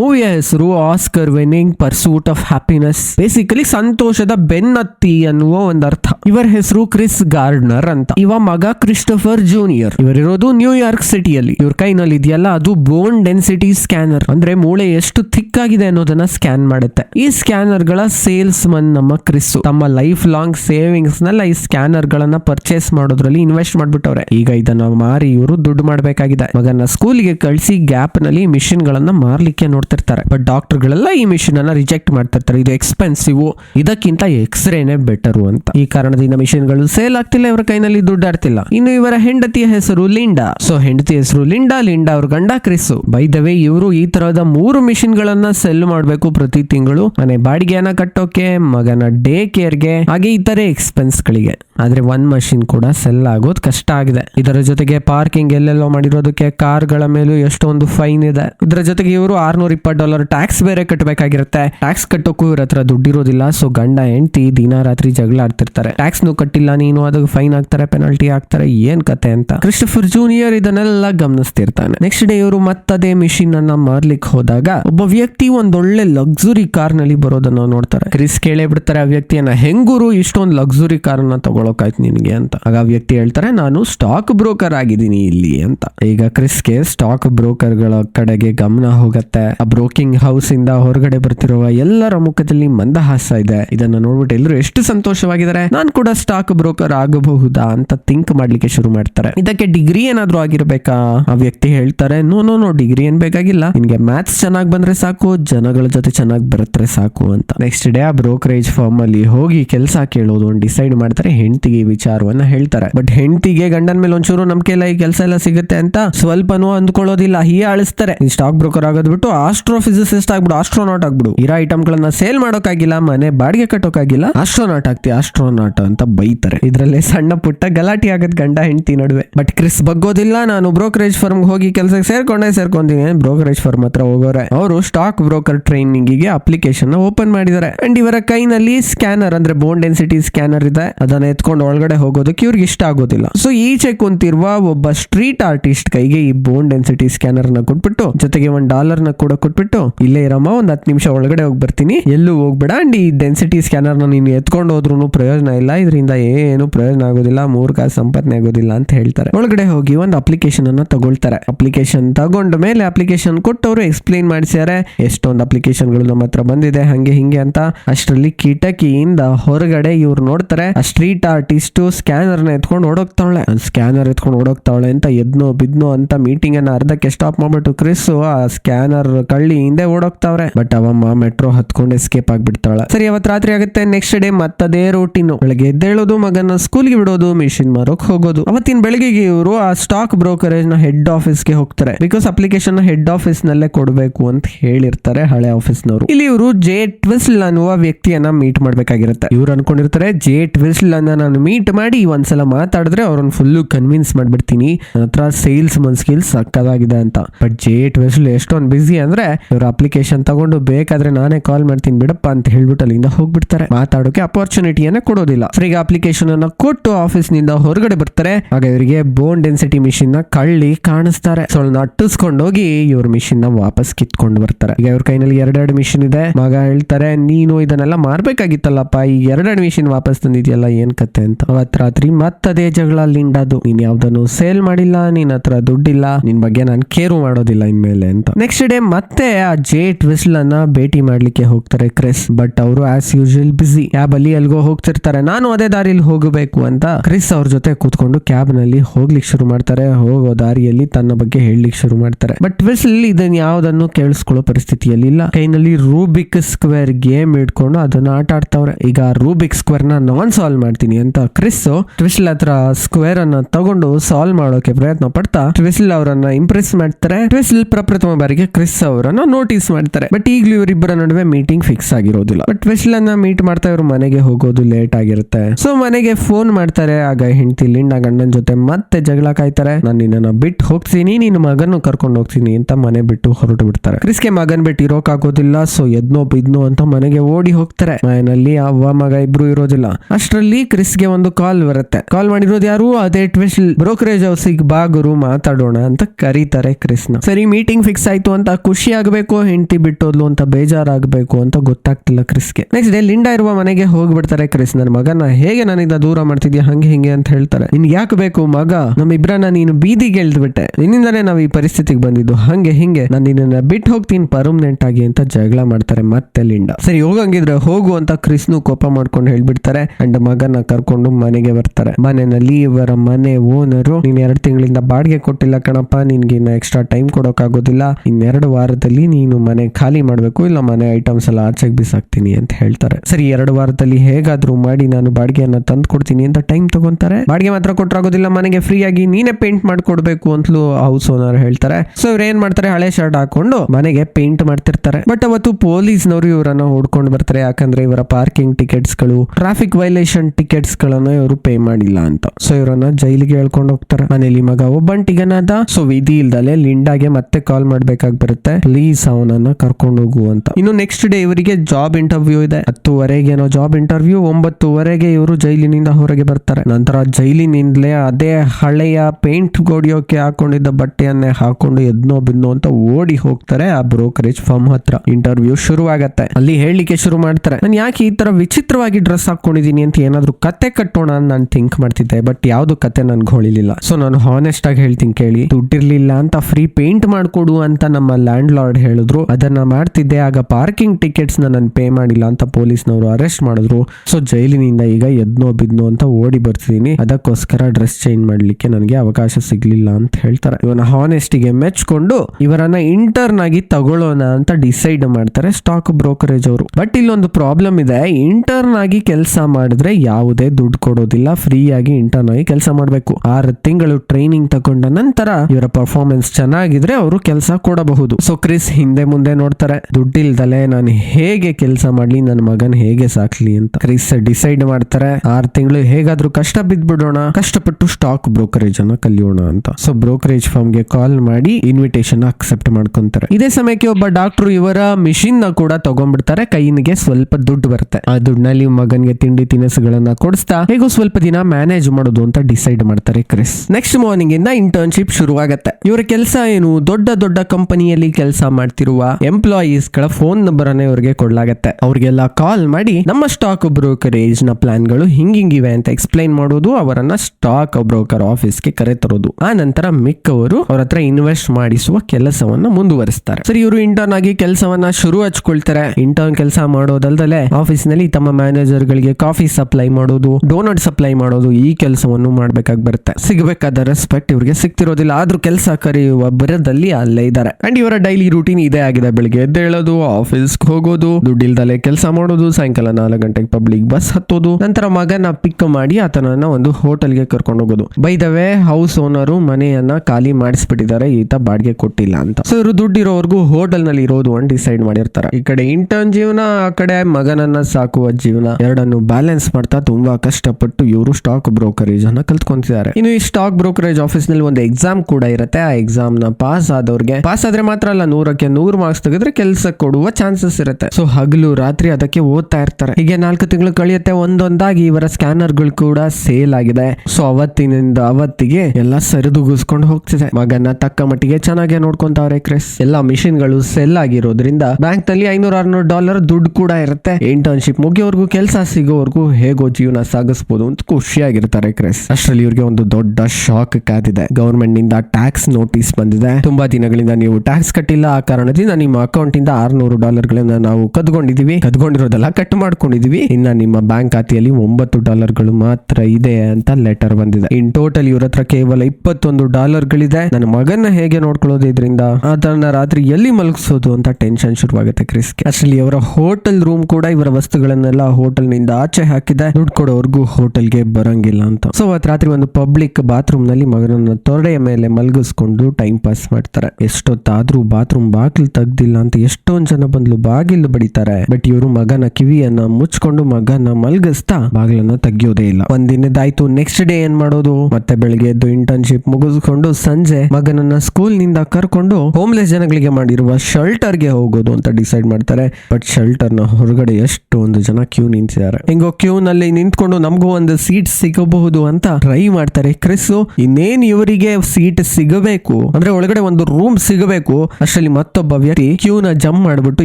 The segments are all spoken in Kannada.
ಮೂವಿಯ ಹೆಸರು Oscar winning pursuit of happiness basically ಸಂತೋಷದ ಬೆನ್ನತ್ತಿ ಅನ್ನುವ ಒಂದು ಅರ್ಥ ಇವರ ಹೆಸರು ಕ್ರಿಸ್ ಗಾರ್ಡ್ನರ್ ಅಂತ. ಇವ ಮಗ ಕ್ರಿಸ್ಟೋಫರ್ ಜೂನಿಯರ್ ಇವರಿರೋದು ನ್ಯೂಯಾರ್ಕ್ ಸಿಟಿಯಲ್ಲಿ ಇವ್ರ ಕೈನಲ್ಲಿ ಇದೆಯಲ್ಲ, ಅದು ಬೋನ್ ಡೆನ್ಸಿಟಿ ಸ್ಕ್ಯಾನರ್ ಅಂದ್ರೆ ಮೂಳೆ ಎಷ್ಟು ಥಿಕ್ ಆಗಿದೆ ಅನ್ನೋದನ್ನ ಸ್ಕ್ಯಾನ್ ಮಾಡುತ್ತೆ. ಈ ಸ್ಕ್ಯಾನರ್ಗಳ ಸೇಲ್ಸ್ ಮನ್ ನಮ್ಮ ಕ್ರಿಸ್ ತಮ್ಮ ಲೈಫ್ ಲಾಂಗ್ ಸೇವಿಂಗ್ಸ್ ನೆಲ್ಲ ಈ ಸ್ಕ್ಯಾನರ್ ಗಳನ್ನ ಪರ್ಚೇಸ್ ಮಾಡೋದ್ರಲ್ಲಿ ಇನ್ವೆಸ್ಟ್ ಮಾಡ್ಬಿಟ್ಟವ್ರೆ. ಈಗ ಇದನ್ನ ಮಾರಿ ಇವರು ದುಡ್ಡು ಮಾಡಬೇಕಾಗಿದೆ. ಮಗನ ಸ್ಕೂಲ್ಗೆ ಕಳಿಸಿ ಗ್ಯಾಪ್ನಲ್ಲಿ ಮಿಷಿನ್ ಗಳನ್ನ ಮಾರ್ಲಿಕ್ಕೆ ನೋಡ್ತಿರ್ತಾರೆ ಬಟ್ ಡಾಕ್ಟರ್ ಗಳೆಲ್ಲ ಈ ಮಿಷಿನ್ ಅನ್ನ ರಿಜೆಕ್ಟ್ ಮಾಡ್ತಿರ್ತಾರೆ. ಇದು ಎಕ್ಸ್ಪೆನ್ಸಿವ್ ಇದಕ್ಕಿಂತ ಎಕ್ಸ್ರೇನೆ ಬೆಟರು ಅಂತ. ಈ ಕಾರಣದಿಂದ ಮಿಷಿನ್ಗಳು ಸೇಲ್ ಆಗ್ತಿಲ್ಲ, ಇವರ ಕೈನಲ್ಲಿ ದುಡ್ಡಾಡ್ತಿಲ್ಲ ಇನ್ನು ಇವರ ಹೆಂಡತಿಯ ಹೆಸರು ಲಿಂಡಾ. ಸೊ ಹೆಂಡತಿ ಹೆಸರು ಲಿಂಡಾ ಲಿಂಡಾ ಅವ್ರ ಗಂಡ ಕ್ರಿಸು. ಬೈ ದ ವೇ ಇವರು ಈ ತರಹದ ಮೂರು ಮಿಷಿನ್ ಗಳನ್ನ ಸೆಲ್ ಮಾಡಬೇಕು ಪ್ರತಿ ತಿಂಗಳು. ಮನೆ ಬಾಡಿಗೆಯನ್ನ ಕಟ್ಟೋಕೆ, ಮಗನ ಡೇ ಕೇರ್ಗೆ ಹಾಗೆ ಇತರೆ ಎಕ್ಸ್ಪೆನ್ಸ್ ಗಳಿಗೆ ಆದ್ರೆ ಒಂದ್ ಮಷಿನ್ ಕೂಡ ಸೆಲ್ ಆಗೋದು ಕಷ್ಟ ಆಗಿದೆ. ಇದರ ಜೊತೆಗೆ ಪಾರ್ಕಿಂಗ್ ಎಲ್ಲೆಲ್ಲೋ ಮಾಡಿರೋದಕ್ಕೆ ಕಾರ್ಗಳ ಮೇಲೂ ಎಷ್ಟೊಂದು ಫೈನ್ ಇದೆ. ಇದರ ಜೊತೆಗೆ ಇವರು ಆರ್ನೂರ ಇಪ್ಪತ್ತು ಡಾಲರ್ ಟ್ಯಾಕ್ಸ್ ಬೇರೆ ಕಟ್ಟಬೇಕಾಗಿರುತ್ತೆ ಟ್ಯಾಕ್ಸ್ ಕಟ್ಟೋಕ್ಕೂ ಇವ್ರ ಹತ್ರ ದುಡ್ಡಿರೋದಿಲ್ಲ ಸೊ ಗಂಡ, ಹೆಂಡತಿ ದಿನ ರಾತ್ರಿ ಜಗಳ ಆಡ್ತಿರ್ತಾರೆ. ಟ್ಯಾಕ್ಸ್ ನು ಕಟ್ಟಿಲ್ಲ, ನೀನು ಅದಕ್ಕೆ ಫೈನ್ ಹಾಕ್ತಾರೆ, ಪೆನಾಲ್ಟಿ ಹಾಕ್ತಾರೆ, ಏನ್ ಕತೆ ಅಂತ. ಕ್ರಿಸ್ಟಫರ್ ಜೂನಿಯರ್ ಇದನ್ನೆಲ್ಲ ಗಮನಿಸ್ತಿರ್ತಾನೆ. ನೆಕ್ಸ್ಟ್ ಡೇ ಇವರು ಮತ್ತದೇ ಮಿಷಿನ್ ಅನ್ನ ಮಾರ್ಲಿಕ್ಕೆ ಹೋದಾಗ ಒಬ್ಬ ವ್ಯಕ್ತಿ ಒಂದೊಳ್ಳೆ ಲಕ್ಸುರಿ ಕಾರ್ನಲ್ಲಿ ಬರೋದನ್ನ ನೋಡ್ತಾರೆ. ಕ್ರಿಸ್ ಕೇಳೇ ಬಿಡ್ತಾರೆ ಆ ವ್ಯಕ್ತಿಯನ್ನ, ಹೆಂಗೂರು ಇಷ್ಟೊಂದು ಲಕ್ಸುರಿ ಕಾರನ್ನ ತಗೊಳಕಾಯ್ತು ನಿನ್ಗೆ? ಅಂತ. ಆಗ ಆ ವ್ಯಕ್ತಿ ಹೇಳ್ತಾರೆ, ನಾನು ಸ್ಟಾಕ್ ಬ್ರೋಕರ್ ಆಗಿದ್ದೀನಿ ಇಲ್ಲಿ, ಅಂತ. ಈಗ ಕ್ರಿಸ್ಗೆ ಸ್ಟಾಕ್ ಬ್ರೋಕರ್ಗಳ ಕಡೆಗೆ ಗಮನ ಹೋಗತ್ತೆ. ಬ್ರೋಕಿಂಗ್ ಹೌಸ್ ಇಂದ ಹೊರಗಡೆ ಬರ್ತಿರುವ ಎಲ್ಲರ ಮುಖದಲ್ಲಿ ಮಂದಹಾಸ ಇದೆ. ಇದನ್ನ ನೋಡ್ಬಿಟ್ಟು ಎಲ್ಲರೂ ಎಷ್ಟು ಸಂತೋಷವಾಗಿದ್ದಾರೆ. ನಾನು ಕೂಡ ಸ್ಟಾಕ್ ಬ್ರೋಕರ್ ಆಗಬಹುದಾ ಅಂತ ಥಿಂಕ್ ಮಾಡ್ಲಿಕ್ಕೆ ಶುರು ಮಾಡ್ತಾರೆ. ಇದಕ್ಕೆ ಡಿಗ್ರಿ ಏನಾದ್ರೂ ಆಗಿರ್ಬೇಕಾ? ಆ ವ್ಯಕ್ತಿ ಹೇಳ್ತಾರೆ ನೋ ನೋ ನೋ ಡಿಗ್ರಿ ಏನ್ ಬೇಕಾಗಿಲ್ಲ. ನಿನ್ಗೆ ಮ್ಯಾಥ್ಸ್ ಚೆನ್ನಾಗಿ ಬಂದ್ರೆ ಸಾಕು, ಜನಗಳ ಜೊತೆ ಚೆನ್ನಾಗಿ ಬರುತ್ತೆ ಸಾಕು ಅಂತ. ನೆಕ್ಸ್ಟ್ ಡೇ ಆ ಬ್ರೋಕರೇಜ್ ಫಾರ್ಮ್ ಅಲ್ಲಿ ಹೋಗಿ ಕೆಲಸ ಕೇಳೋದು ಒಂದು ಡಿಸೈಡ್ ಮಾಡ್ತಾರೆ, ಹೆಂಡತಿಗೆ ವಿಚಾರವನ್ನ ಹೇಳ್ತಾರೆ. ಬಟ್ ಹೆಂಡತಿಗೆ ಗಂಡನ ಮೇಲೆ ಒಂಚೂರು ನಂಬಿಕೆ ಇಲ್ಲ, ಈ ಕೆಲಸ ಎಲ್ಲ ಸಿಗುತ್ತೆ ಅಂತ ಸ್ವಲ್ಪನೂ ಅಂದ್ಕೊಳ್ಳೋದಿಲ್ಲ ಹೀ ಅಳಿಸ್ತಾರೆ ಈ ಸ್ಟಾಕ್ ಬ್ರೋಕರ್ ಆಗೋದ್ ಬಿಟ್ಟು ಆಸ್ಟ್ರೋಫಿಸಿಸಿಸ್ಟ್ ಆಗ್ಬಿಡು ಆಸ್ಟ್ರೋನಾಟ್ ಆಗ್ಬಿಡು. ಇರೋ ಐಟಮ್ ಗಳನ್ನ ಸೇಲ್ ಮಾಡೋಕ್ಕಾಗಿಲ್ಲ, ಮನೆ ಬಾಡಿಗೆ ಕಟ್ಟೋಕ್ಕಾಗಿಲ್ಲ ಆಸ್ಟ್ರೋನಾಟ್ ಆಗ್ತಿ ಆಸ್ಟ್ರೋನಾಟ್ ಅಂತ ಬೈತಾರೆ. ಇದ್ರಲ್ಲಿ ಸಣ್ಣ ಪುಟ್ಟ ಗಲಾಟೆ ಆಗದ್ ಗಂಡ, ಹೆಂಡತಿ ನಡುವೆ. ಬಟ್ ಕ್ರಿಸ್ ಬಗ್ಗೋದಿಲ್ಲ, ನಾನು ಬ್ರೋಕರೇಜ್ ಫರ್ಮ್ ಹೋಗಿ ಕೆಲಸಕ್ಕೆ ಸೇರ್ಕೊಂಡೇ, ಸೇರ್ಕೊಂತೀನಿ. ಬ್ರೋಕರೇಜ್ ಫರ್ಮ್ ಹತ್ರ ಹೋಗೋರೆ. ಅವರು ಸ್ಟಾಕ್ ಬ್ರೋಕರ್ ಟ್ರೈನಿಂಗ್ಗೆ ಅಪ್ಲಿಕೇಶನ್ ಓಪನ್ ಮಾಡಿದ್ದಾರೆ. ಅಂಡ್ ಇವರ ಕೈನಲ್ಲಿ ಸ್ಕ್ಯಾನರ್ ಅಂದ್ರೆ ಬೋನ್ ಡೆನ್ಸಿಟಿ ಸ್ಕ್ಯಾನರ್ ಇದೆ. ಅದನ್ನ ಎತ್ಕೊಂಡು ಒಳಗಡೆ ಹೋಗೋದಕ್ಕೆ ಇವ್ರಿಗೆ ಇಷ್ಟ ಆಗೋದಿಲ್ಲ. ಸೊ ಈಚೆ ಕುಂತಿರುವ ಒಬ್ಬ ಸ್ಟ್ರೀಟ್ ಆರ್ಟಿಸ್ಟ್ ಕೈಗೆ ಈ ಬೋನ್ ಡೆನ್ಸಿಟಿ ಸ್ಕ್ಯಾನರ್ನ ಕೊಟ್ಬಿಟ್ಟು, ಜೊತೆಗೆ ಒಂದ್ ಡಾಲರ್ನ ಕೂಡ ಕೊಟ್ಬಿಟ್ಟು, ಇಲ್ಲೇ ಇರಮ್ಮ, ಒಂದ್ ಹತ್ತು ನಿಮಿಷ ಒಳಗಡೆ ಹೋಗಿ ಬರ್ತೀನಿ. ಎಲ್ಲೂ ಹೋಗ್ಬೇಡ. ಅಂಡ್ ಈ ಡೆನ್ಸಿಟಿ ಸ್ಕ್ಯಾನರ್ನ ನೀನು ಎತ್ಕೊಂಡು ಹೋದ್ರೂ ಪ್ರಯೋಜನ ಇಲ್ಲ. ಇದರಿಂದ ಏನು ಪ್ರಯೋಜನ ಆಗೋದಿಲ್ಲ. ಮೂರ್ ಕಾಸು ಸಂಪಾದನೆ ಆಗೋದಿಲ್ಲ ಅಂತ ಹೇಳ್ತಾರೆ. ಒಳಗಡೆ ಹೋಗಿ ಒಂದು ಅಪ್ಲಿಕೇಶನ್ ಅನ್ನ ತಗೊಳ್ತಾರೆ. ಅಪ್ಲಿಕೇಶನ್ ತಗೊಂಡ ಮೇಲೆ ಅಪ್ಲಿಕೇಶನ್ ಕೊಟ್ಟವರು ಎಕ್ಸ್ಪ್ಲೈನ್ ಮಾಡಿಸ್ಯಾರೆ. ಎಷ್ಟೊಂದು ಅಪ್ಲಿಕೇಶನ್ಗಳು ನಮ್ಮ ಹತ್ರ ಬಂದಿದೆ, ಹಂಗೆ ಹಿಂಗೆ ಅಂತ. ಅಷ್ಟರಲ್ಲಿ ಕಿಟಕಿಯಿಂದ ಹೊರಗಡೆ ಇವ್ರು ನೋಡ್ತಾರೆ. ಆ ಸ್ಟ್ರೀಟ್ ಆರ್ಟಿಸ್ಟ್ ಸ್ಕ್ಯಾನರ್ನ ಎತ್ಕೊಂಡು ಓಡೋಗ್ತಾವಳೆ. ಸ್ಕ್ಯಾನರ್ ಎತ್ಕೊಂಡು ಓಡೋಗ್ತಾವಳೆ ಅಂತ ಎದ್ನೋ ಬಿದ್ನೋ ಅಂತ ಮೀಟಿಂಗ್ ಅನ್ನ ಅರ್ಧಕ್ಕೆ ಸ್ಟಾಪ್ ಮಾಡ್ಬಿಟ್ಟು ಕ್ರಿಸ್ ಆ ಸ್ಕ್ಯಾನರ್ ಕಳ್ಳಿ ಹಿಂದೆ ಓಡೋಗ್ತಾವ್ರೆ ಬಟ್ ಅವಮ್ಮ ಮೆಟ್ರೋ ಹತ್ಕೊಂಡು ಎಸ್ಕೇಪ್ ಆಗ್ಬಿಡ್ತಾಳೆ. ಸರಿ, ಅವತ್ ರಾತ್ರಿ ಆಗುತ್ತೆ. ನೆಕ್ಸ್ಟ್ ಡೇ ಮತ್ತದೇ ರೋಟಿನು ಬೆಳಗ್ಗೆ ಎದ್ದೇಳೋದು ಮಗನ ಸ್ಕೂಲ್ಗೆ ಬಿಡೋದು ಮಿಷಿನ್ ಮಾರೋಕ್ ಹೋಗೋದು. ಅವತ್ತಿನ ಬೆಳಗ್ಗೆಗೆ ಇವರು ಆ ಸ್ಟಾಕ್ ಬ್ರೋಕರೇಜ್ನ ಹೆಡ್ ಆಫೀಸ್ಗೆ ಹೋಗ್ತಾರೆ. ಬಿಕಾಸ್ ಅಪ್ಲಿಕೇಶನ್ ಹೆಡ್ ಆಫೀಸ್ ನಲ್ಲೇ ಕೊಡಬೇಕು ಅಂತ ಹೇಳಿರ್ತಾರೆ ಹಳೆ ಆಫೀಸ್ ನವರು. ಇಲ್ಲಿ ಇವರು ಜೆ ಟ್ವಿಸ್ಲ್ ಅನ್ನುವ ವ್ಯಕ್ತಿಯನ್ನ ಮೀಟ್ ಮಾಡ್ಬೇಕಾಗಿರುತ್ತೆ. ಇವ್ರು ಅನ್ಕೊಂಡಿರ್ತಾರೆ ಜೆ ಟ್ವಿಸ್ಲ್ ಅನ್ನ ನಾನು ಮೀಟ್ ಮಾಡಿ ಒಂದ್ಸಲ ಮಾತಾಡಿದ್ರೆ ಅವ್ರನ್ನ ಫುಲ್ಲು ಕನ್ವಿನ್ಸ್ ಮಾಡ್ಬಿಡ್ತೀನಿ. ಹತ್ರ ಸೇಲ್ಸ್ ಮನ್ ಸ್ಕಿಲ್ಸ್ ಸಕ್ಕದಾಗಿದೆ ಅಂತ. ಬಟ್ ಜೆ ಟ್ವಿಸ್ಲ್ ಎಷ್ಟೊಂದು ಬಿಸಿ ಅಂದ್ರೆ ಇವ್ರ ಅಪ್ಲಿಕೇಶನ್ ತಗೊಂಡು ಬೇಕಾದ್ರೆ ನಾನೇ ಕಾಲ್ ಮಾಡ್ತೀನಿ ಬಿಡಪ್ಪ ಅಂತ ಹೇಳ್ಬಿಟ್ಟು ಅಲ್ಲಿಂದ ಹೋಗ್ಬಿಡ್ತಾರೆ. ಮಾತಾಡೋಕೆ ಅಪರ್ಚುನಿಟಿಯನ್ನ ಕೊಡೋದಿಲ್ಲ. ಫ್ರೀಗ ಅಪ್ಲಿಕೇಶನ್ ಅನ್ನ ಕೊಟ್ಟು ಆಫೀಸ್ನಿಂದ ಹೊರಗಡೆ ಬರ್ತಾರೆ. ಆಗ ಇವರಿಗೆ ಬೋನ್ ಡೆನ್ಸಿಟಿ ಮಿಷಿನ್ನ ಕಳ್ಳಿ ಕಾಣಿಸ್ತಾರೆ. ಸೊ ಅಟ್ಟಿಸ್ಕೊಂಡು ಹೋಗಿ ಇವ್ರ ಮಿಷಿನ್ನ ವಾಪಸ್ ಕಿತ್ಕೊಂಡು ಬರ್ತಾರೆ. ಈಗ ಇವ್ರ ಕೈನಲ್ಲಿ ಎರಡೆರಡು ಮಿಷಿನ್ ಇದೆ. ಮಗ ಹೇಳ್ತಾರೆ, ನೀನು ಇದನ್ನೆಲ್ಲ ಮಾರ್ಬೇಕಾಗಿತ್ತಲ್ಲಪ್ಪ. ಈ ಎರಡೆರಡು ಮಿಷಿನ್ ವಾಪಸ್ ತಂದಿದ್ಯಲ್ಲ, ಏನ್ ಕತೆ ಅಂತ. ಅವತ್ ರಾತ್ರಿ ಮತ್ತದೇ ಜಗಳ ಲಿಂಡದು ನೀನ್ ಯಾವ್ದನ್ನು ಸೇಲ್ ಮಾಡಿಲ್ಲ, ನಿನ್ ಹತ್ರ ದುಡ್ಡಿಲ್ಲ, ನಿನ್ ಬಗ್ಗೆ ನಾನು ಕೇರು ಮಾಡೋದಿಲ್ಲ ಇನ್ಮೇಲೆ ಅಂತ. ನೆಕ್ಸ್ಟ್ ಡೇ ಮತ್ತೆ ಆ ಜೇಟ್ ವಿಸ್ಲ್ ಅನ್ನ ಭೇಟಿ ಮಾಡ್ಲಿಕ್ಕೆ ಹೋಗ್ತಾರೆ ಕ್ರಿಸ್ ಬಟ್ ಅವರು ಆಸ್ ಯೂಶುವಲ್ ಬಿಸಿ ಕ್ಯಾಬ್ ಅಲ್ಲಿ ಎಲ್ಗೋ ಹೋಗ್ತಿರ್ತಾರೆ. ನಾನು ಅದೇ ದಾರಿಲಿ ಹೋಗಬೇಕು ಅಂತ ಕ್ರಿಸ್ ಅವ್ರ ಜೊತೆ ಕೂತ್ಕೊಂಡು ಕ್ಯಾಬ್ನಲ್ಲಿ ಹೋಗ್ಲಿಕ್ಕೆ ಶುರು ಮಾಡ್ತಾರೆ. ಹೋಗೋ ದಾರಿಯಲ್ಲಿ ತನ್ನ ಬಗ್ಗೆ ಹೇಳಲಿಕ್ಕೆ ಶುರು ಮಾಡ್ತಾರೆ. ಬಟ್ ವಿಸ್ಲ್ ಇದನ್ನ ಯಾವ್ದನ್ನು ಕೇಳಿಸ್ಕೊಳ್ಳೋ ಪರಿಸ್ಥಿತಿಯಲ್ಲಿ ಇಲ್ಲ. ಕೈನಲ್ಲಿ ರೂಬಿಕ್ ಸ್ಕ್ವೇರ್ ಗೇಮ್ ಇಟ್ಕೊಂಡು ಅದನ್ನ ಆಟ ಆಡ್ತಾವ್ರೆ. ಈಗ ರೂಬಿಕ್ ಸ್ಕ್ವೇರ್ನ ನಾನ್ ಸಾಲ್ವ್ ಮಾಡ್ತೀನಿ ಅಂತ ಕ್ರಿಸ್ ಟ್ವಿಸ್ಲ್ ಹತ್ರ ಸ್ಕ್ವೇರ್ ಅನ್ನ ತಗೊಂಡು ಸಾಲ್ವ್ ಮಾಡೋಕೆ ಪ್ರಯತ್ನ ಪಡ್ತಾ ಟ್ವಿಸ್ಲ್ ಅವರನ್ನ ಇಂಪ್ರೆಸ್ ಮಾಡ್ತಾರೆ. ಟ್ವಿಸ್ಲ್ ಪ್ರಪ್ರಥಮ ಬಾರಿಗೆ ಕ್ರಿಸ್ ಅವರನ್ನ ನೋಟಿಸ್ ಮಾಡ್ತಾರೆ. ಬಟ್ ಈಗಲೂ ಇವರಿಬ್ಬರ ನಡುವೆ ಮೀಟಿಂಗ್ ಫಿಕ್ಸ್ ಆಗಿರೋದಿಲ್ಲ. ಬಟ್ ಅನ್ನ ಮೀಟ್ ಮಾಡ್ತಾ ಇವರು ಮನೆಗೆ ಹೋಗೋದು ಲೇಟ್ ಆಗಿರುತ್ತೆ. ಸೊ ಮನೆಗೆ ಫೋನ್ ಮಾಡ್ತಾರೆ. ಆಗ ಹೆಂಡತಿ ಲಿಂಡ ಗಂಡನ ಜೊತೆ ಮತ್ತೆ ಜಗಳ ಕಾಯ್ತಾರೆ. ನಾನು ನಿನ್ನನ್ನ ಬಿಟ್ಟು ಹೋಗ್ತೀನಿ. ನಿನ್ನ ಮಗನ ಕರ್ಕೊಂಡು ಹೋಗ್ತೀನಿ ಅಂತ ಮನೆ ಬಿಟ್ಟು ಹೊರಟು ಬಿಡ್ತಾರೆ. ಕ್ರಿಸ್ಗೆ ಮಗನ್ ಬಿಟ್ಟು ಇರೋಕಾಗೋದಿಲ್ಲ. ಸೊ ಎದ್ನೋ ಬಿದ್ನೋ ಅಂತ ಮನೆಗೆ ಓಡಿ ಹೋಗ್ತಾರೆ. ಮನೆಯಲ್ಲಿ ಅವ್ವ, ಮಗ ಇಬ್ರು ಇರೋದಿಲ್ಲ. ಅಷ್ಟರಲ್ಲಿ ಕ್ರಿಸ್ಗೆ ಒಂದು ಕಾಲ್ ಬರುತ್ತೆ. ಕಾಲ್ ಮಾಡಿರೋದು ಯಾರು? ಅದೇ ಟ್ವಿಸ್ಟ್ ಬ್ರೋಕರೇಜ್ ಹೌಸಿಗೆ ಬಾ ಗುರು ಮಾತಾಡೋಣ ಅಂತ ಕರೀತಾರೆ ಕ್ರಿಸ್ನ ಸರಿ ಮೀಟಿಂಗ್ ಫಿಕ್ಸ್ ಆಯ್ತು ಅಂತ ಖುಷಿ ಆಗ್ಬೇಕು ಹೆಂಡತಿ ಬಿಟ್ಟೋದ್ಲು ಅಂತ ಬೇಜಾರಾಗಬೇಕು ಅಂತ ಗೊತ್ತಾಗ್ತಿಲ್ಲ ಕ್ರಿಸ್ಗೆ. ನೆಕ್ಸ್ಟ್ ಡೇ ಲಿಂಡಾ ಇರುವ ಮನೆಗೆ ಹೋಗ್ಬಿಡ್ತಾರೆ ಕ್ರಿಸ್. ನನ್ನ ಮಗನ ಹೇಗೆ ನನ್ನಿಂದ ದೂರ ಮಾಡ್ತಿದ್ಯಾ? ಹಂಗೆ ಹಿಂಗೆ ಅಂತ ಹೇಳ್ತಾರೆ. ನಿನ್ ಯಾಕೆ ಬೇಕು ಮಗ? ನಮ್ಮಿಬ್ರನ್ನ ನೀನು ಬೀದಿಗೆ ಎಳ್ದ್ಬಿಟ್ಟೆ. ನಿನ್ನಿಂದಲೇ ನಾವು ಈ ಪರಿಸ್ಥಿತಿಗೆ ಬಂದಿದ್ದು. ಹಂಗೆ ಹಿಂಗೆ. ನಾನು ನಿನ್ನ ಬಿಟ್ಟು ಹೋಗ್ತೀನಿ ಪರ್ಮನೆಂಟ್ ಆಗಿ ಅಂತ ಜಗಳ ಮಾಡ್ತಾರೆ ಮತ್ತೆ ಲಿಂಡಾ. ಸರಿ, ಹೋಗಂಗಿದ್ರೆ ಹೋಗು ಅಂತ ಕ್ರಿಸ್ನು ಕೋಪ ಮಾಡ್ಕೊಂಡು ಹೇಳ್ಬಿಡ್ತಾರೆ. ಅಂಡ್ ಮಗನ ಕರ್ಕೊಂಡು ಮನೆಗೆ ಬರ್ತಾರೆ. ಮನೆಯಲ್ಲಿ ಇವರ ಮನೆ ಓನರು ನೀನ್ ಎರಡು ತಿಂಗಳಿಂದ ಬಾಡಿಗೆ ಕೊಟ್ಟಿಲ್ಲ ಕಣಪ್ಪ. ನಿನ್ಗೆ ಇನ್ನ ಎಕ್ಸ್ಟ್ರಾ ಟೈಮ್ ಕೊಡೋಕ್ಕಾಗೋದಿಲ್ಲ ಇನ್ನೆರಡು ವಾರದಲ್ಲಿ ನೀನು ಮನೆ ಖಾಲಿ ಮಾಡಬೇಕು ಇಲ್ಲ ಮನೆ ಐಟಮ್ಸ್ ಎಲ್ಲ ಆಚೆಗೆ ಬಿಸಾಕ್ತೀನಿ ಅಂತ ಹೇಳ್ತಾರೆ. ಸರಿ, ಎರಡು ವಾರದಲ್ಲಿ ಹೇಗಾದ್ರೂ ಮಾಡಿ ನಾನು ಬಾಡಿಗೆಯನ್ನ ತಂದು ಕೊಡ್ತೀನಿ ಅಂತ ಟೈಮ್ ತಗೊಂತಾರೆ. ಬಾಡಿಗೆ ಮಾತ್ರ ಕೊಟ್ಟರಾಗೋದಿಲ್ಲ ಮನೆಗೆ ಫ್ರೀ ಆಗಿ ನೀನೇ ಪೇಂಟ್ ಮಾಡ್ಕೊಡ್ಬೇಕು ಅಂತಲೂ ಹೌಸ್ ಓನರ್ ಹೇಳ್ತಾರೆ. ಸೊ ಇವ್ರು ಏನ್ ಮಾಡ್ತಾರೆ? ಹಳೆ ಶರ್ಟ್ ಹಾಕೊಂಡು ಮನೆಗೆ ಪೇಂಟ್ ಮಾಡ್ತಿರ್ತಾರೆ. ಬಟ್ ಅವತ್ತು ಪೊಲೀಸ್ನವರು ಇವರನ್ನ ಹುಡ್ಕೊಂಡು ಬರ್ತಾರೆ. ಯಾಕಂದ್ರೆ ಇವರ ಪಾರ್ಕಿಂಗ್ ಟಿಕೆಟ್ಸ್ಗಳು ಟ್ರಾಫಿಕ್ ವೈಲೇಷನ್ ಟಿಕೆಟ್ಸ್ ಗಳನ್ನ ಇವರು ಪೇ ಮಾಡಿಲ್ಲ ಅಂತ. ಸೊ ಇವರನ್ನ ಜೈಲಿಗೆ ಹೇಳ್ಕೊಂಡು ಹೋಗ್ತಾರೆ. ಮನೇಲಿ ಮಗ ಒಬ್ಬಂಟಿಗನಾದ. ಸೊ ವಿಧಿ ಇಲ್ದಲೆ ಲಿಂಡಾಗೆ ಮತ್ತೆ ಕಾಲ್ ಮಾಡ್ಬೇಕಾಗಿ ಬರುತ್ತೆ. ಪ್ಲೀಸ್ ಅವನನ್ನ ಕರ್ಕೊಂಡು ಹೋಗು ಅಂತ ಇನ್ನು ನೆಕ್ಸ್ಟ್ ಡೇ ಇವರಿಗೆ ಜಾಬ್ ಇಂಟರ್ವ್ಯೂ ಇದೆ. ಹತ್ತುವರೆಗೆ ಏನೋ ಜಾಬ್ ಇಂಟರ್ವ್ಯೂ ಒಂಬತ್ತುವರೆಗೆ ಇವರು ಜೈಲಿನಿಂದ ಹೊರಗೆ ಬರ್ತಾರೆ. ನಂತರ ಜೈಲಿನಿಂದಲೇ ಅದೇ ಹಳೆಯ ಪೇಂಟ್ ಗೋಡಿಯೋಕೆ ಹಾಕೊಂಡಿದ್ದ ಬಟ್ಟೆಯನ್ನೇ ಹಾಕೊಂಡು ಎದ್ನೋ ಬಿದ್ನೋ ಅಂತ ಓಡಿ ಹೋಗ್ತಾರೆ ಆ ಬ್ರೋಕರೇಜ್ ಫರ್ಮ್ ಹತ್ರ. ಇಂಟರ್ವ್ಯೂ ಶುರುವಾಗತ್ತೆ. ಅಲ್ಲಿ ಹೇಳಲಿಕ್ಕೆ ಶುರು ಮಾಡ್ತಾರೆ. ನಾನು ಯಾಕೆ ಈ ತರ ವಿಚಿತ್ರವಾಗಿ ಡ್ರೆಸ್ ಹಾಕೊಂಡಿದೀನಿ ಅಂತ ಏನಾದ್ರು ಕತೆ ಕಟ್ಟೋಣ ಅಂತ ನಾನು ಥಿಂಕ್ ಮಾಡ್ತಿದ್ದೆ. ಬಟ್ ಯಾವ್ದು ಕತೆ ನನ್ಗೆ ಹೊಳಿಲಿಲ್ಲ. ಸೊ ನಾನು ಹಾನೆಸ್ಟ್ ಆಗಿ ಹೇಳ್ತೀನಿ ಕೇಳಿ. ದುಡ್ಡಿರ್ಲಿಲ್ಲ ಅಂತ ಫ್ರೀ ಪೇಂಟ್ ಮಾಡ್ಕೊಡು ಅಂತ ನಮ್ಮ ಲ್ಯಾಂಡ್ ಲಾರ್ಡ್ ಹೇಳಿದ್ರು, ಅದನ್ನ ಮಾಡ್ತಿದ್ದೆ, ಆಗ ಪಾರ್ಕಿಂಗ್ ಟಿಕೆಟ್ಸ್ ನಾನು ಪೇ ಮಾಡಿಲ್ಲ ಅಂತ ಪೊಲೀಸ್ನವರು ಅರೆಸ್ಟ್ ಮಾಡಿದ್ರು. ಸೊ ಜೈಲಿನಿಂದ ಈಗ ಎದ್ನೋ ಬಿದ್ನೋ ಅಂತ ಓಡಿ ಬರ್ತಿದೀನಿ. ಅದಕ್ಕೋಸ್ಕರ ಡ್ರೆಸ್ ಚೇಂಜ್ ಮಾಡ್ಲಿಕ್ಕೆ ನನಗೆ ಅವಕಾಶ ಸಿಗ್ಲಿಲ್ಲ ಅಂತ ಹೇಳ್ತಾರೆ. ಇವನ ಹಾನೆಸ್ಟಿಗೆ ಮೆಚ್ಕೊಂಡು ಇವರನ್ನ ಇಂಟರ್ನ್ ಆಗಿ ತಗೊಳ್ಳೋಣ ಅಂತ ಡಿಸೈಡ್ ಮಾಡ್ತಾರೆ ಸ್ಟಾಕ್ ಬ್ರೋಕರೇಜ್ ಅವರು. ಬಟ್ ಇಲ್ಲೊಂದು ಪ್ರಾಬ್ಲಮ್ ಇದೆ. ಇಂಟರ್ನ್ ಆಗಿ ಕೆಲಸ ಮಾಡಿದ್ರೆ ಯಾವುದೇ ದುಡ್ಡು ಕೊಡೋದಿಲ್ಲ. ಫ್ರೀ ಆಗಿ ಇಂಟರ್ನ್ ಆಗಿ ಕೆಲಸ ಮಾಡಬೇಕು. ಆರು ತಿಂಗಳು ಟ್ರೈನಿಂಗ್ ತಗೊಂಡ ನಂತರ ಇವರ ಪರ್ಫಾರ್ಮೆನ್ಸ್ ಚೆನ್ನಾಗಿದ್ರೆ ಅವರು ಕೆಲಸ ಕೊಡಬಹುದು. ಸೊ ಕ್ರಿಸ್ ಹಿಂದೆ ಮುಂದೆ ನೋಡ್ತಾರೆ. ದುಡ್ಡಿಲ್ದಲೆ ನಾನು ಹೇಗೆ ಕೆಲಸ ಮಾಡ್ಲಿ ನನ್ನ ಮಗನ್ ಹೇಗೆ ಸಾಕ್ಲಿ ಅಂತ ಕ್ರಿಸ್ ಡಿಸೈಡ್ ಮಾಡ್ತಾರೆ. ಆರ್ ತಿಂಗಳು ಹೇಗಾದ್ರೂ ಕಷ್ಟ ಬಿದ್ಬಿಡೋಣ, ಕಷ್ಟಪಟ್ಟು ಸ್ಟಾಕ್ ಬ್ರೋಕರೇಜ್ ಅನ್ನ ಕಲಿಯೋಣ ಅಂತ. ಸೊ ಬ್ರೋಕರೇಜ್ ಫಾರ್ಮ್ಗೆ ಕಾಲ್ ಮಾಡಿ ಇನ್ವಿಟೇಷನ್ ಅಕ್ಸೆಪ್ಟ್ ಮಾಡ್ಕೊಂತಾರೆ. ಇದೇ ಸಮಯಕ್ಕೆ ಒಬ್ಬ ಡಾಕ್ಟರ್ ಇವರ ಮಿಷಿನ್ನ ಕೂಡ ತಗೊಂಡ್ಬಿಡ್ತಾರೆ. ಕೈನಿಗೆ ಸ್ವಲ್ಪ ದುಡ್ಡು ಬರುತ್ತೆ. ಆ ದುಡ್ಡಿನಲ್ಲಿ ಮಗನ್ಗೆ ತಿಂಡಿ ತಿನಿಸುಗಳನ್ನ ಕೊಡಿಸ್ತಾ ಹೇಗೋ ಸ್ವಲ್ಪ ದಿನ ಮ್ಯಾನೇಜ್ ಮಾಡೋದು ಅಂತ ಡಿಸೈಡ್ ಮಾಡ್ತಾರೆ ಕ್ರಿಸ್. ನೆಕ್ಸ್ಟ್ ಮಾರ್ನಿಂಗ್ ಇಂದ ಇಂಟರ್ನ್ಶಿಪ್ ಶುರುವಾಗತ್ತೆ. ಇವರ ಕೆಲಸ ಏನು? ದೊಡ್ಡ ದೊಡ್ಡ ಕಂಪನಿಯಲ್ಲಿ ಕೆಲಸ ಮಾಡ್ತಿರುವ ಎಂಪ್ಲಾಯೀಸ್ಗಳ ಫೋನ್ ನಂಬರ್ ಅನ್ನ ಇವರಿಗೆ ಕೊಡ್ಲಾಗತ್ತೆ. ಅವ್ರಿಗೆಲ್ಲ ಕಾಲ್ ಮಾಡಿ, ನಮ್ಮ ಸ್ಟಾಕ್ ಬ್ರೋಕರೇಜ್ನ ಪ್ಲಾನ್ಗಳು ಹಿಂಗಿಂಗಿವೆ ಅಂತ ಎಕ್ಸ್ಪ್ಲೈನ್ ಮಾಡೋದು, ಅವರನ್ನ ಸ್ಟಾಕ್ ಬ್ರೋಕರ್ ಆಫೀಸ್ಗೆ ಕರೆ ತರೋದು. ಆ ನಂತರ ಮಿಕ್ಕವರು ಅವ್ರ ಹತ್ರ ಇನ್ವೆಸ್ಟ್ ಮಾಡಿಸುವ ಕೆಲಸವನ್ನ ಮುಂದುವರಿಸ್ತಾರೆ. ಸರಿ, ಇವರು ಇಂಟರ್ನ್ ಆಗಿ ಕೆಲಸವನ್ನ ಶುರು ಹಚ್ಕೊಳ್ತಾರೆ. ಇಂಟರ್ನ್ ಕೆಲಸ ಮಾಡೋದಲ್ದಲೆ ಆಫೀಸ್ನಲ್ಲಿ ತಮ್ಮ ಮ್ಯಾನೇಜರ್ ಗಳಿಗೆ ಕಾಫಿ ಸಪ್ಲೈ ಮಾಡೋದು ಡೋನಟ್ ಸಪ್ಲೈ ಮಾಡೋದು ಈ ಕೆಲಸವನ್ನು ಮಾಡ್ಬೇಕಾಗಿ ಬರುತ್ತೆ. ಸಿಗಬೇಕಾದ ರೆಸ್ಪೆಕ್ಟ್ ಇವರಿಗೆ ಸಿಗ್ತಿರೋದಿಲ್ಲ. ಆದ್ರೂ ಕೆಲಸ ಕರೆಯುವ ಬರದಲ್ಲಿ ಅಲ್ಲೇ ಇದ್ದಾರೆ. ಅಂಡ್ ಇವರ ಡೈಲಿ ರೂಟೀನ್ ಇದೇ ಆಗಿದೆ. ಬೆಳಿಗ್ಗೆ ಎದ್ದೇಳೋದು ಆಫೀಸ್ ಹೋಗೋದು ದುಡ್ಡಿಲ್ದಲೆ ಕೆಲಸ ಮಾಡೋದು, ಸಾಯಂಕಾಲ ನಾಲ್ಕು ಗಂಟೆಗೆ ಪಬ್ಲಿಕ್ ಬಸ್ ಹತ್ತೋದು, ನಂತರ ಮಗನ ಪಿಕ್ ಮಾಡಿ ಆತನನ್ನ ಒಂದು ಹೋಟೆಲ್ಗೆ ಕರ್ಕೊಂಡು ಹೋಗೋದು. By the way house owner ಮನೆಯನ್ನ ಖಾಲಿ ಮಾಡಿಸ್ಬಿಟ್ಟಿದ್ದಾರೆ, ಈತ ಬಾಡಿಗೆ ಕೊಟ್ಟಿಲ್ಲ ಅಂತ. ಸೊ ಇವರು ದುಡ್ಡಿರೋವರೆಗೂ ಹೋಟೆಲ್ನಲ್ಲಿ ಇರೋದು ಅಂತ ಡಿಸೈಡ್ ಮಾಡಿರ್ತಾರೆ. ಈ ಕಡೆ ಇಂಟರ್ನ್ ಜೀವನ, ಆ ಕಡೆ ಮಗನನ್ನ ಸಾಕುವ ಜೀವನ, ಎರಡನ್ನು ಬ್ಯಾಲೆನ್ಸ್ ಮಾಡ್ತಾ ತುಂಬಾ ಕಷ್ಟಪಟ್ಟು ಇವರು ಸ್ಟಾಕ್ ಬ್ರೋಕರೇಜ್ ಅನ್ನ ಕಲ್ತ್ಕೊಂತಿದ್ದಾರೆ. ಇನ್ನು ಈ ಸ್ಟಾಕ್ ಬ್ರೋಕರೇಜ್ ಆಫೀಸ್ನಲ್ಲಿ ಒಂದು ಎಕ್ಸಾಮ್ ಕೂಡ ಇರುತ್ತೆ. ಆ ಎಕ್ಸಾಮ್ನ ಪಾಸ್ ಆದವ್ರಿಗೆ ಪಾಸ್ ಆದ್ರೆ ಮಾತ್ರ ಅಲ್ಲ ನೂರಕ್ಕೆ ನೂರು ಮಾರ್ಕ್ಸ್ ತೆಗೆದ್ರೆ ಕೆಲಸ ಕೊಡುವ ಚಾನ್ಸಸ್ ಇರುತ್ತೆ. ಸೊ ಹಗಲು, ರಾತ್ರಿ ಅದಕ್ಕೆ ಓದ್ತಾ ಇರ್ತಾರೆ. ಹೀಗೆ ನಾಲ್ಕು ತಿಂಗಳು ಕಳೆಯುತ್ತೆ. ಒಂದೊಂದಾಗಿ ಇವರ ಸ್ಕ್ಯಾನರ್ಗಳು ಕೂಡ ಸೇಲ್ ಆಗಿದೆ. ಸೊ ಅವತ್ತಿನಿಂದ ಅವತ್ತಿಗೆ ಎಲ್ಲ ಸರಿದುಗಿಸ್ಕೊಂಡು ಹೋಗ್ತಿದೆ. ಮಗನ ತಕ್ಕ ಮಟ್ಟಿಗೆ ಚೆನ್ನಾಗಿ ನೋಡ್ಕೊಂತಾವ್ರೆ ಕ್ರಿಸ್. ಎಲ್ಲ ಮಿಷಿನ್ಗಳು ಸೆಲ್ ಆಗಿರೋದ್ರಿಂದ ಬ್ಯಾಂಕ್ನಲ್ಲಿ ಐನೂರ, ಆರ್ನೂರು ಡಾಲರ್ ದುಡ್ಡು ಕೂಡ ಇರುತ್ತೆ. ಇಂಟರ್ನ್ಶಿಪ್ ಮುಗಿಯೋವರೆಗೂ ಕೆಲಸ ಸಿಗೋವರೆಗೂ ಹೇಗೋ ಜೀವನ ಸಾಗಿಸಬಹುದು ಅಂತ ಖುಷಿಯಾಗಿರ್ತಾರೆ ಕ್ರಿಸ್. ಅಷ್ಟರಲ್ಲಿ ಇವ್ರಿಗೆ ಒಂದು ದೊಡ್ಡ ಶಾಕ್ ಕಾದಿದೆ. ಗವರ್ಮೆಂಟ್ನಿಂದ ಟ್ಯಾಕ್ಸ್ ನೋಟಿಸ್ ಬಂದಿದೆ. ತುಂಬಾ ದಿನಗಳಿಂದ ನೀವು ಟ್ಯಾಕ್ಸ್ ಕಟ್ಟಿಲ್ಲ. ಆ ಕಾರಣದಿಂದ ನಿಮ್ಮ ಅಕೌಂಟ್ ಇಂದ ಆರ್ನೂರು ಡಾಲರ್ ಗಳನ್ನ ನಾವು ಕದ್ಕೊಂಡಿದೀವಿ ಕದ್ಕೊಂಡಿರೋದೆಲ್ಲ ಕಟ್ ಮಾಡ್ಕೊಂಡಿದೀವಿ ಇನ್ನ ನಿಮ್ಮ ಬ್ಯಾಂಕ್ ಖಾತೆಯಲ್ಲಿ ಒಂಬತ್ತು ಡಾಲರ್ಗಳು ಮಾತ್ರ ಇದೆ ಅಂತ ಲೆಟರ್ ಬಂದಿದೆ. ಇನ್ ಟೋಟಲ್ ಇವ್ರ ಹತ್ರ ಕೇವಲ ಇಪ್ಪತ್ತೊಂದು ಡಾಲರ್ ಗಳಿದೆ ನನ್ನ ಮಗನ್ನ ಹೇಗೆ ನೋಡ್ಕೊಳ್ಳೋದು ಇದರಿಂದ? ಅದನ್ನ ರಾತ್ರಿ ಎಲ್ಲಿ ಮಲಗಿಸೋದು ಅಂತ ಟೆನ್ಷನ್ ಶುರುವಾಗುತ್ತೆ ಕ್ರಿಸ್ಗೆ. ಅಷ್ಟರಲ್ಲಿ ಅವರ ಹೋಟೆಲ್ ರೂಮ್ ಕೂಡ ಇವರ ವಸ್ತುಗಳನ್ನೆಲ್ಲ ಹೋಟೆಲ್ನಿಂದ ಆಚೆ ಹಾಕಿದೆ. ದುಡ್ಡು ಕೊಡೋವರೆಗೂ ಹೋಟೆಲ್ಗೆ ಬರಂಗಿಲ್ಲ ಅಂತ. ಸೊ ಅವತ್ ರಾತ್ರಿ ಒಂದು ಪಬ್ಲಿಕ್ ಬಾತ್ರೂಮ್ನಲ್ಲಿ ಮಗನನ್ನ ತೊಡೆಯ ಮೇಲೆ ಮಲಗಿಸ್ಕೊಂಡು ಟೈಮ್ ಪಾಸ್ ಮಾಡ್ತಾರೆ. ಎಷ್ಟೊತ್ತಾದ್ರೂ ಬಾತ್ರೂಮ್ ಬಾಗಿಲು ತೆಗ್ದಿಲ್ಲ ಅಂತ ಎಷ್ಟೊಂದ್ ಜನ ಬಂದ್ಲು ಬಾಗಿಲು ಬಡಿತಾರೆ. ಬಟ್ ಇವರು ಮಗನ ಕಿವಿಯನ್ನ ಮುಚ್ಕೊಂಡು ಮಗನ ಮಲ್ಗಿಸ್ತಾ ಬಾಗಿಲನ್ನ ತೆಗಿಯೋದೇ ಇಲ್ಲ. ಒಂದಿನದಾಯ್ತು ನೆಕ್ಸ್ಟ್ ಡೇ ಏನ್ ಮಾಡೋದು? ಮತ್ತೆ ಬೆಳಿಗ್ಗೆ ಎದ್ದು ಇಂಟರ್ನ್ಶಿಪ್ ಮುಗಿಸ್ಕೊಂಡು ಸಂಜೆ ಮಗನನ್ನ ಸ್ಕೂಲ್ನಿಂದ ಕರ್ಕೊಂಡು ಹೋಮ್ಲೆಸ್ ಜನಗಳಿಗೆ ಮಾಡಿರುವ ಶೆಲ್ಟರ್ಗೆ ಹೋಗೋದು ಅಂತ ಡಿಸೈಡ್ ಮಾಡ್ತಾರೆ. ಬಟ್ ಶೆಲ್ಟರ್ನ ಹೊರಗಡೆ ಎಷ್ಟೊಂದು ಜನ ಕ್ಯೂ ನಿಂತಿದ್ದಾರೆ. ಹಿಂಗೋ ಕ್ಯೂ ನಲ್ಲಿ ನಿಂತ್ಕೊಂಡು ನಮಗೂ ಒಂದು ಸೀಟ್ ಸಿಗಬಹುದು ಅಂತ ಟ್ರೈ ಮಾಡ್ತಾರೆ. ಕ್ರಿಸ್ ಇನ್ನೇನ್ ಇವರಿಗೆ ಸೀಟ್ ಸಿಗಬೇಕು? ಅಂದ್ರೆ ಒಳಗಡೆ ಒಂದು ರೂಮ್ ಸಿಗಬೇಕು. ಅಷ್ಟರಲ್ಲಿ ಅಷ್ಟರಲ್ಲಿ ಮತ್ತೊಬ್ಬ ವ್ಯಕ್ತಿ ಕ್ಯೂನ ಜಂಪ್ ಮಾಡ್ಬಿಟ್ಟು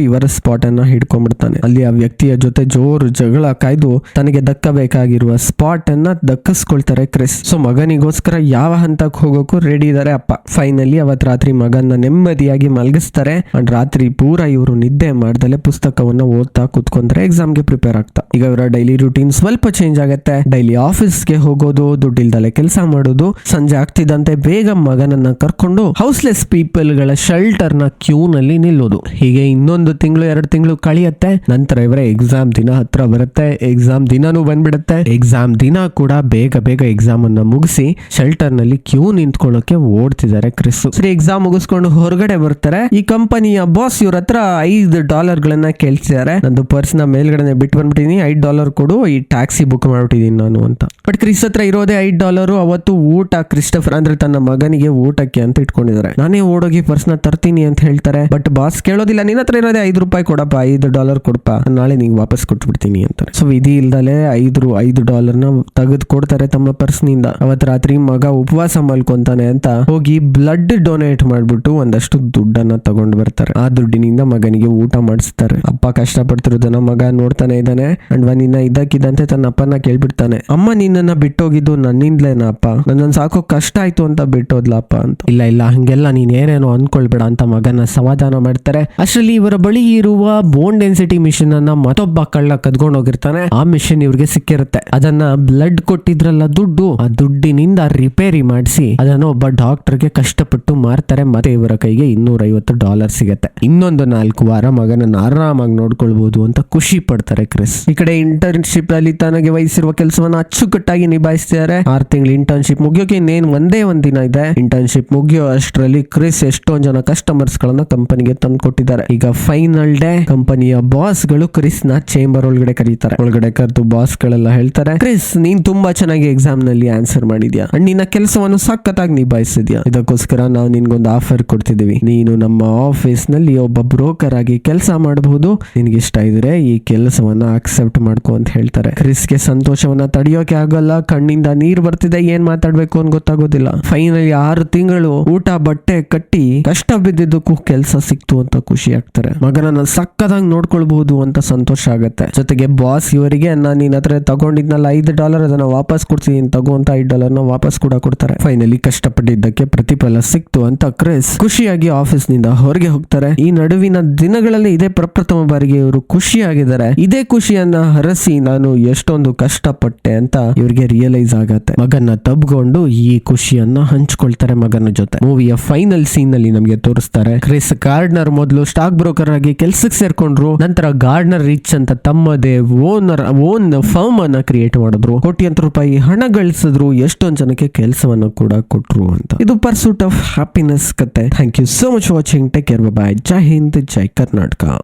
ಇವರ ಸ್ಪಾಟ್ ಅನ್ನ ಹಿಡ್ಕೊಂಡ್ಬಿಡ್ತಾನೆ. ಅಲ್ಲಿ ಆ ವ್ಯಕ್ತಿಯ ಜೊತೆ ಜೋರು ಜಗಳ ಕಾಯ್ದು ತನಗೆ ದಕ್ಕಬೇಕಾಗಿರುವ ಸ್ಪಾಟ್ ಅನ್ನ ದಕ್ಕಿಸ್ಕೊಳ್ತಾರೆ ಕ್ರಿಸ್. ಸೊ ಮಗನಿಗೋಸ್ಕರ ಯಾವ ಹಂತಕ್ಕೆ ಹೋಗೋಕು ರೆಡಿ ಇದಾರೆ ಅಪ್ಪ. ಫೈನಲಿ ಅವತ್ ರಾತ್ರಿ ಮಗನ ನೆಮ್ಮದಿಯಾಗಿ ಮಲಗಿಸ್ತಾರೆ. ಅಂಡ್ ರಾತ್ರಿ ಪೂರ ಇವರು ನಿದ್ದೆ ಮಾಡ್ದಲೆ ಪುಸ್ತಕವನ್ನ ಓದ್ತಾ ಕುತ್ಕೊಂಡ್ರೆ ಎಕ್ಸಾಮ್ಗೆ ಪ್ರಿಪೇರ್ ಆಗ್ತಾ. ಈಗ ಇವರ ಡೈಲಿ ರೂಟೀನ್ ಸ್ವಲ್ಪ ಚೇಂಜ್ ಆಗುತ್ತೆ. ಡೈಲಿ ಆಫೀಸ್ಗೆ ಹೋಗೋದು, ದುಡ್ಡಿಲ್ದಲೆ ಕೆಲಸ ಮಾಡೋದು, ಸಂಜೆ ಆಗ್ತಿದ್ದಂತೆ ಬೇಗ ಮಗನನ್ನ ಕರ್ಕೊಂಡು ಹೌಸ್ಲೆಸ್ ಪೀಪಲ್ಗಳ ಶೆಲ್ಟರ್ನ ಕ್ಯೂ ನಲ್ಲಿ ನಿಲ್ಲೋದು. ಹೀಗೆ ಇನ್ನೊಂದು ತಿಂಗಳು, ಎರಡು ತಿಂಗಳು ಕಳಿಯತ್ತೆ, ನಂತರ ಇವರ ಎಕ್ಸಾಮ್ ದಿನ ಹತ್ರ ಬರುತ್ತೆ. ಎಕ್ಸಾಮ್ ದಿನಾನು ಬಂದ್ಬಿಡುತ್ತೆ. ಎಕ್ಸಾಮ್ ದಿನ ಕೂಡ ಬೇಗ ಬೇಗ ಎಕ್ಸಾಮ್ ಅನ್ನ ಮುಗಿಸಿ ಶೆಲ್ಟರ್ನಲ್ಲಿ ಕ್ಯೂ ನಿಂತ್ಕೊಳ್ಳೋಕೆ ಓಡ್ತಿದ್ದಾರೆ ಕ್ರಿಸ್ ಸರಿ ಎಕ್ಸಾಮ್ ಮುಗಿಸ್ಕೊಂಡು ಹೊರಗಡೆ ಬರ್ತಾರೆ. ಈ ಕಂಪನಿಯ ಬಾಸ್ ಇವ್ರ ಹತ್ರ ಐದು ಡಾಲರ್ ಗಳನ್ನ ಕೇಳ್ತಿದ್ದಾರೆ. ನಂದು ಪರ್ಸ್ನ ಮೇಲ್ಗಡೆ ಬಿಟ್ಟು ಬಂದ್ಬಿಟ್ಟಿನಿ ಐದು ಡಾಲರ್ ಕೊಡು, ಈ ಟ್ಯಾಕ್ಸಿ ಬುಕ್ ಮಾಡ್ಬಿಟ್ಟಿದೀನಿ ನಾನು ಅಂತ. ಬಟ್ ಕ್ರಿಸ್ ಹತ್ರ ಇರೋದೇ ಐದು ಡಾಲರ್ ಅವತ್ತು ಊಟ ಕ್ರಿಸ್ಟಫರ್ ಅಂದ್ರೆ ತನ್ನ ಮಗನಿಗೆ ಊಟಕ್ಕೆ ಅಂತ ಇಟ್ಕೊಂಡಿದ್ದಾರೆ. ನಾನೇ ಓಡೋಗಿ ಪರ್ಸ್ನ ತರ್ತೀನಿ ಅಂತ ಹೇಳ್ತಾರೆ. ಬಟ್ ಬಾಸ್ ಕೇಳೋದಿಲ್ಲ, ನಿನ್ನ ಹತ್ರ ಇರೋದೇ ಐದು ರೂಪಾಯಿ ಕೊಡಪ್ಪ, ಐದು ಡಾಲರ್ ಕೊಡಪ್ಪ ನಾಳೆ ನೀವು ವಾಪಸ್ ಕೊಟ್ಬಿಡ್ತೀನಿ ಅಂತಾರೆ ಸೊ ವಿಧಿ ಇಲ್ದಲೆ ಐದು ಐದು ಡಾಲರ್ನ ತೆಗೆದು ಕೊಡ್ತಾರೆ ತಮ್ಮ ಪರ್ಸ್ನಿಂದ. ಅವತ್ ರಾತ್ರಿ ಮಗ ಉಪವಾಸ ಮಲ್ಕೊಂತಾನೆ ಅಂತ ಹೋಗಿ ಬ್ಲಡ್ ಡೊನೇಟ್ ಮಾಡ್ಬಿಟ್ಟು ಒಂದಷ್ಟು ದುಡ್ಡನ್ನ ತಗೊಂಡ್ ಬರ್ತಾರೆ. ಆ ದುಡ್ಡಿನಿಂದ ಮಗನಿಗೆ ಊಟ ಮಾಡಿಸ್ತಾರೆ. ಅಪ್ಪ ಕಷ್ಟ ಪಡ್ತಿರೋದನ್ನ ಮಗ ನೋಡ್ತಾನೆ ಇದ್ದಾನೆ. ಅಂಡ್ ಒಂದಿನ ಇದ್ದಕ್ಕಿದ್ದಂತೆ ತನ್ನ ಅಪ್ಪನ ಕೇಳ್ಬಿಡ್ತಾನೆ. ಅಮ್ಮ, ನಿನ್ನನ್ನ ಬಿಟ್ಟೋಗಿದ್ದು ನನ್ನಿಂದ್ಲೇನ ಅಪ್ಪ ನನ್ನ ಸಾಕೋ ಕಷ್ಟ ಆಯ್ತು ಅಂತ ಬಿಟ್ಟೋದ್ಲಪ್ಪ? ಅಂತ. ಇಲ್ಲ ಇಲ್ಲ, ಹಂಗೆಲ್ಲ ನೀನ್ ಏನೇನೋ ಅನ್ಕೊಳ್ಬೇಡ ಅಂತ ಮಗನ ಸಮಾಧಾನ ಮಾಡ್ತಾರೆ. ಅಷ್ಟರಲ್ಲಿ ಇವರ ಬಳಿ ಇರುವ ಬೋನ್ ಡೆನ್ಸಿಟಿ ಮಿಷಿನ್ ಅನ್ನ ಮತ್ತೊಬ್ಬ ಕಳ್ಳ ಕದ್ಕೊಂಡು ಹೋಗಿರ್ತಾನೆ. ಆ ಮಿಷಿನ್ ಇವ್ರಿಗೆ ಸಿಕ್ಕಿರುತ್ತೆ. ಅದನ್ನ ಬ್ಲಡ್ ಕೊಟ್ಟಿದ್ರಲ್ಲ ದುಡ್ಡು, ಆ ದುಡ್ಡಿನಿಂದ ರಿಪೇರಿ ಮಾಡಿಸಿ ಅದನ್ನ ಒಬ್ಬ ಡಾಕ್ಟರ್ಗೆ ಕಷ್ಟಪಟ್ಟು ಮಾರ್ತಾರೆ. ಮತ್ತೆ ಇವರ ಕೈಗೆ ಇನ್ನೂರ ಐವತ್ತು ಡಾಲರ್ ಸಿಗತ್ತೆ. ಇನ್ನೊಂದು ನಾಲ್ಕು ವಾರ ಮಗನನ್ನ ಆರಾಮಾಗಿ ನೋಡ್ಕೊಳ್ಬಹುದು ಅಂತ ಖುಷಿ ಪಡ್ತಾರೆ ಕ್ರಿಸ್. ಈ ಕಡೆ ಇಂಟರ್ನ್ಶಿಪ್ ಅಲ್ಲಿ ತನಗೆ ವಹಿಸಿರುವ ಕೆಲಸವನ್ನ ಅಚ್ಚುಕಟ್ಟಾಗಿ ನಿಭಾಯಿಸ್ತಿದ್ದಾರೆ. ಆರ್ ತಿಂಗಳು ಇಂಟರ್ನ್ಶಿಪ್ ಮುಗಿಯೋಕೆ ಇನ್ನೇನ್ ಒಂದೇ ಒಂದ್ ದಿನ ಇದೆ. ಇಂಟರ್ನ್ಶಿಪ್ ಮುಗಿಯೋ ಅಷ್ಟರಲ್ಲಿ ಕ್ರಿಸ್ ಎಷ್ಟೊಂದ್ ಜನ ಕಸ್ಟಮರ್ಸ್ ಗಳನ್ನ ಕಂಪನಿಗೆ ತಂದು ಕೊಟ್ಟಿದ್ದಾರೆ ಈಗ ಫೈನಲ್ ಡೇ ಕಂಪನಿಯ ಬಾಸ್ಗಳು ಕ್ರಿಸ್ನ ಚೇಂಬರ್ ಒಳಗಡೆ ಕರೀತಾರೆ. ಒಳಗಡೆ ಕರೆದು ಬಾಸ್ ಗಳೆಲ್ಲ ಹೇಳ್ತಾರೆ ಕ್ರಿಸ್ ನೀನ್ ತುಂಬಾ ಚೆನ್ನಾಗಿ ಎಕ್ಸಾಮ್ನಲ್ಲಿ ಆನ್ಸರ್ ಮಾಡಿದ್ಯಾ? ಅಂಡ್ ನಿನ್ನ ಕೆಲಸವನ್ನು ಸಖತ್ತಾಗಿ ನಿಭಾಯಿಸಿದ್ಯಾ? ಇದಕ್ಕೋಸ್ಕರ ನಾವು ನಿನ್ಗೊಂದು ಆಫರ್ ಕೊಡ್ತಿದೀವಿ ನೀನು ನಮ್ಮ ಆಫೀಸ್ನಲ್ಲಿ ಒಬ್ಬ ಬ್ರೋಕರ್ ಆಗಿ ಕೆಲಸ ಮಾಡಬಹುದು ನಿನ್ಗೆ ಇಷ್ಟ ಇದ್ರೆ ಈ ಕೆಲಸವನ್ನ ಅಕ್ಸೆಪ್ಟ್ ಮಾಡ್ಕೊ ಅಂತ ಹೇಳ್ತಾರೆ. ಕ್ರಿಸ್ಗೆ ಸಂತೋಷವನ್ನ ತಡೆಯೋಕೆ ಆಗಲ್ಲ. ಕಣ್ಣಿಂದ ನೀರ್ ಬರ್ತಿದೆ. ಏನ್ ಮಾತಾಡ್ಬೇಕು ಅಂತ ಗೊತ್ತಾಗೋದಿಲ್ಲ. ಫೈನಲಿ ಆರು ತಿಂಗಳು ಊಟ, ಬಟ್ಟೆ ಕಟ್ಟಿ ಕಷ್ಟ ಬಿದ್ದಿದ್ದಕ್ಕೂ ಕೆಲಸ ಸಿಕ್ತು ಅಂತ ಖುಷಿ ಆಗ್ತಾರೆ. ಮಗನನ್ನ ಸಕ್ಕದಾಗಿ ನೋಡ್ಕೊಳ್ಬಹುದು ಅಂತ ಸಂತೋಷ ಆಗುತ್ತೆ. ಜೊತೆಗೆ ಬಾಸ್ ಇವರಿಗೆ ನಾನು ನಿನ್ನ ಹತ್ರ ತಗೊಂಡಿದ್ನಲ್ಲ ಐದು ಡಾಲರ್ ಅದನ್ನ ವಾಪಸ್ ಕೊಡ್ತೀನಿ ತಗೋ ಅಂತ ಐದು ಡಾಲರ್ನ ವಾಪಸ್ ಕೂಡ ಕೊಡ್ತಾರೆ. ಫೈನಲಿ ಕಷ್ಟಪಟ್ಟಿದ್ದಕ್ಕೆ ಪ್ರತಿಫಲ ಸಿಕ್ತು ಅಂತ ಕ್ರಿಸ್ ಖುಷಿಯಾಗಿ ಆಫೀಸ್ನಿಂದ ಹೊರಗೆ ಹೋಗ್ತಾರೆ. ಈ ನಡುವಿನ ದಿನಗಳಲ್ಲಿ ಇದೇ ಪ್ರಪ್ರಥಮ ಬಾರಿಗೆ ಇವರು ಖುಷಿಯಾಗಿದ್ದಾರೆ. ಇದೇ ಖುಷಿಯನ್ನ ಹರಸಿ ನಾನು ಎಷ್ಟೊಂದು ಕಷ್ಟಪಟ್ಟೆ ಅಂತ ಇವರಿಗೆ ರಿಯಲೈಸ್ ಆಗತ್ತೆ. ಮಗನ್ನ ತಬ್ಕೊಂಡು ಈ ಖುಷಿಯನ್ನ ಹಂಚ್ಕೊಳ್ತಾರೆ ಮಗನ ಜೊತೆ. ಮೂವಿಯ ಫೈನಲ್ ಸೀನ್ನಲ್ಲಿ ನಮಗೆ ತೋರಿಸ್ತಾರೆ. ಕ್ರಿಸ್ ಗಾರ್ಡ್ನರ್ ಮೊದಲು ಸ್ಟಾಕ್ ಬ್ರೋಕರ್ ಆಗಿ ಕೆಲ್ಸಕ್ಕೆ ಸೇರ್ಕೊಂಡ್ರು, ನಂತರ ಗಾರ್ಡ್ನರ್ ರಿಚ್ ಅಂತ ತಮ್ಮದೇ ಓನರ್ ಓನ್ ಫರ್ಮ್ ಅನ್ನ ಕ್ರಿಯೇಟ್ ಮಾಡಿದ್ರು. ಕೋಟ್ಯಂತರ ರೂಪಾಯಿ ಹಣ ಗಳಿಸಿದ್ರು, ಎಷ್ಟೊಂದ್ ಜನಕ್ಕೆ ಕೆಲಸವನ್ನು ಕೂಡ ಕೊಟ್ರು ಅಂತ. ಇದು ಪರ್ಸೂಟ್ ಆಫ್ ಹ್ಯಾಪಿನೆಸ್ ಕತೆ. Thank you so much watching take care bye Jai Hind, Jai Karnataka.